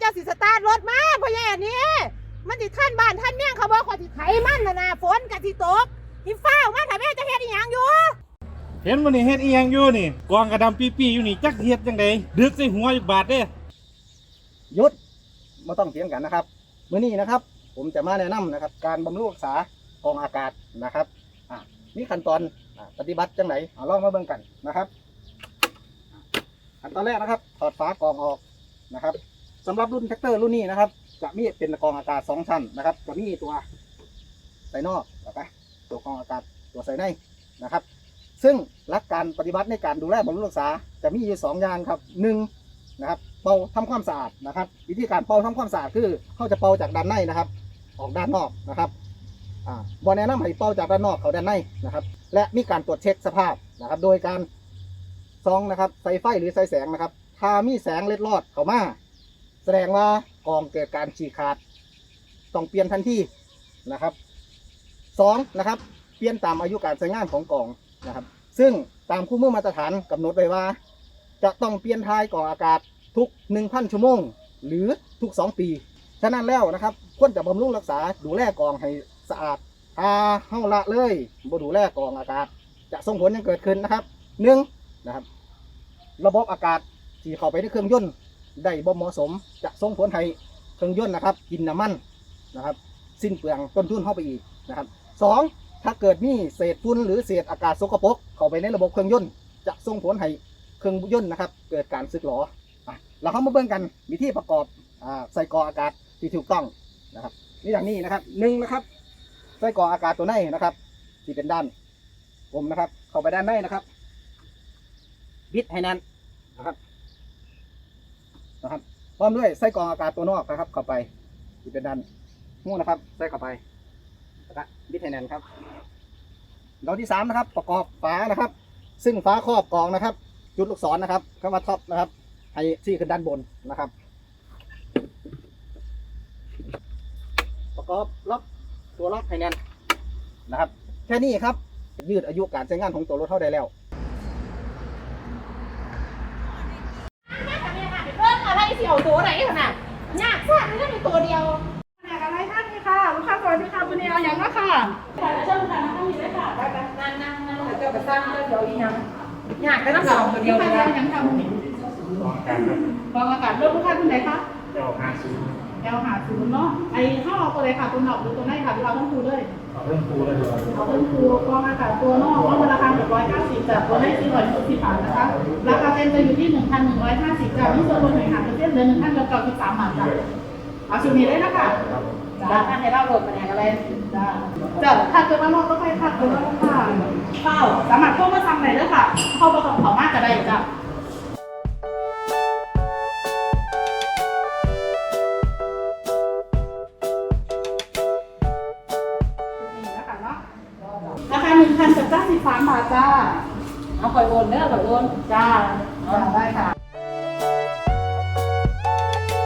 เจ้าสิสตาร์ทรถมาพ่อใหญ่อันนี้มันสิท่านบ้านท่านเมี่ยงเขาบอกว่าสิไถมันน่ะนะฝนกะสิตกอีฟ้าวมาถ้าแม่จะเฮ็ดอีหยังอยู่ เห็นมันนี่เฮ็ดอีหยังอยู่นี่กองกระดำปี้ๆอยู่นี่จักเฮ็ดจังไดดึกใส่หัวอยู่บาดเด้หยุดไม่ต้องเถียงกันนะครับมื้อนี้นะครับ ผมจะมาแนะนำนะครับ การบำรุงรักษากองอากาศนะครับอะมีขั้นตอนอะปฏิบัติจังไหนเอาลองมาเบิ่งกันนะครับขั้นตอนแรกนะครับถอดฝากรองออกนะครับ สำหรับรุ่นแท็กเตอร์รุ่นนี้นะครับ จะมีเป็นกรองอากาศสองชั้นนะครับจะมีตัวใส่นอกนะครับตัวกรองอากาศตัวใส่ในนะครับ ซึ่งหลักการปฏิบัติในการดูแลบำรุงรักษา จะมีอยู่สองอย่างครับหนึ่งนะครับเป่าทำความสะอาดนะครับ วิธีการเป่าทำความสะอาดคือเขาจะเป่าจากด้านในนะครับ ออกด้านนอกนะครับอ่าบอแนะนำให้เป่าจากด้านนอกเขาด้านในนะครับ และมีการตรวจเช็คสภาพนะครับ โดยการซองนะครับใส่ไฟหรือใส่แสงนะครับถ้ามีแสงเล็ดลอดเข้ามา แสดงว่ากองเกิดการฉีกขาด ต้องเปลี่ยนทันทีนะครับสองนะครับ เปลี่ยนตามอายุการใช้งานของกองนะครับ ซึ่งตามคู่มือมาตรฐานกำหนดไว้ว่า จะต้องเปลี่ยนท้ายก่ออากาศทุก 1,000 ชั่วโมง หรือทุก 2 ปี ฉะนั้นแล้วนะครับควรจะบำรุงรักษาดูแลกองให้สะอาดถ้าเฮาละเลยบ่ดูแลกองอากาศ จะส่งผลยังเกิดขึ้นนะครับหนึ่งนะครับ ระบบอากาศที่เข้าไปในเครื่องยนต์ ได้บ่เหมาะสมจะส่งผลให้เครื่องยนต์นะครับ กินน้ำมันนะครับ สิ้นเปลืองต้นทุนเข้าไปอีกนะครับสองถ้าเกิดมีเศษฝุ่นหรือเศษอากาศสกปรกเข้าไปในระบบเครื่องยนต์จะส่งผลให้เครื่องยนต์นะครับ เกิดการสึกหรออะเราเข้ามาเบิ่งกันวิธีประกอบอ่าใส่กรออากาศที่ถูกต้องนะครับนี่อย่างนี้นะครับหนึ่งนะครับใส่กรออากาศตัวในนะครับ ที่เป็นด้านผมนะครับ เข้าไปด้านในนะครับบิดให้แน่นนะครับ นะครับพร้อมด้วยใส่กรองอากาศตัวนอกนะครับ เข้าไปที่เป็นด้านหูนะครับใส่เข้าไปแล้วก็บิดให้แน่นครับเราที่สามนะครับ ประกอบฝานะครับ ซึ่งฝาครอบกรองนะครับ จุดลูกศรนะครับคำว่าท็อปนะครับให้ซี่ขึ้นด้านบนนะครับ ประกอบล็อกตัวล็อกให้แน่นนะครับ แค่นี้ครับ ยืดอายุการใช้งานของตัวรถเท่าได้แล้ว เริ่มอะไร เสี่ยวตัวไหนขนาดยากสักนี่ก็มีตัวเดียวอยากอะไรท่านนี่ค่ะลูกค้าสวัสดีค่ะคุณเอเอาอย่างนั้นค่ะเชิญค่ะนั่งอยู่เลยค่ะนั่งนั่งนั่งเจ้าไปสร้างเดี๋ยวอีหยังยากแต่น้ำสองตัวเดียวลูกเลค้ายนะเอเอาอย่างค่ะกองอากาศรถลูกค้าที่ไหนคะแอลหา ศูนย์เนาะไอ้ห้าเอาตัวไหนค่ะตัวหนอกหรือตัวไหนค่ะหรือเอาทั้งคู่เลยเอาทั้งคู่เลยเอาทั้งคู่กองอากาศตัวนอกว่าราคาหนึ่งร้อยเก้าสิบจากตัวไหนสี่ร้อยหกสิบบาทนะคะราคาเต็มจะอยู่ที่หนึ่งพันหนึ่งร้อยห้าสิบจากนี่ส่วนลดหน่วยหารเป็นเส้นเหลือหนึ่งพันเก้าสิบสามบาทจ้ะเอาชุดนี้ได้แล้วค่ะร้านท่านในเราโหลดมาแหนกอะไรจ้าจ้าถ้าเกิดว่ารถก็ไปค่ะเกิดว่าค่ะเปล่าสามารถเข้ามาทำไหนได้ค่ะ เข้ามาของเขามากก็ได้จ้ะ สิบสามบาทจ้าเอาคอยโอนเด้อคอยโอนจ้าจ้าได้ค่ะ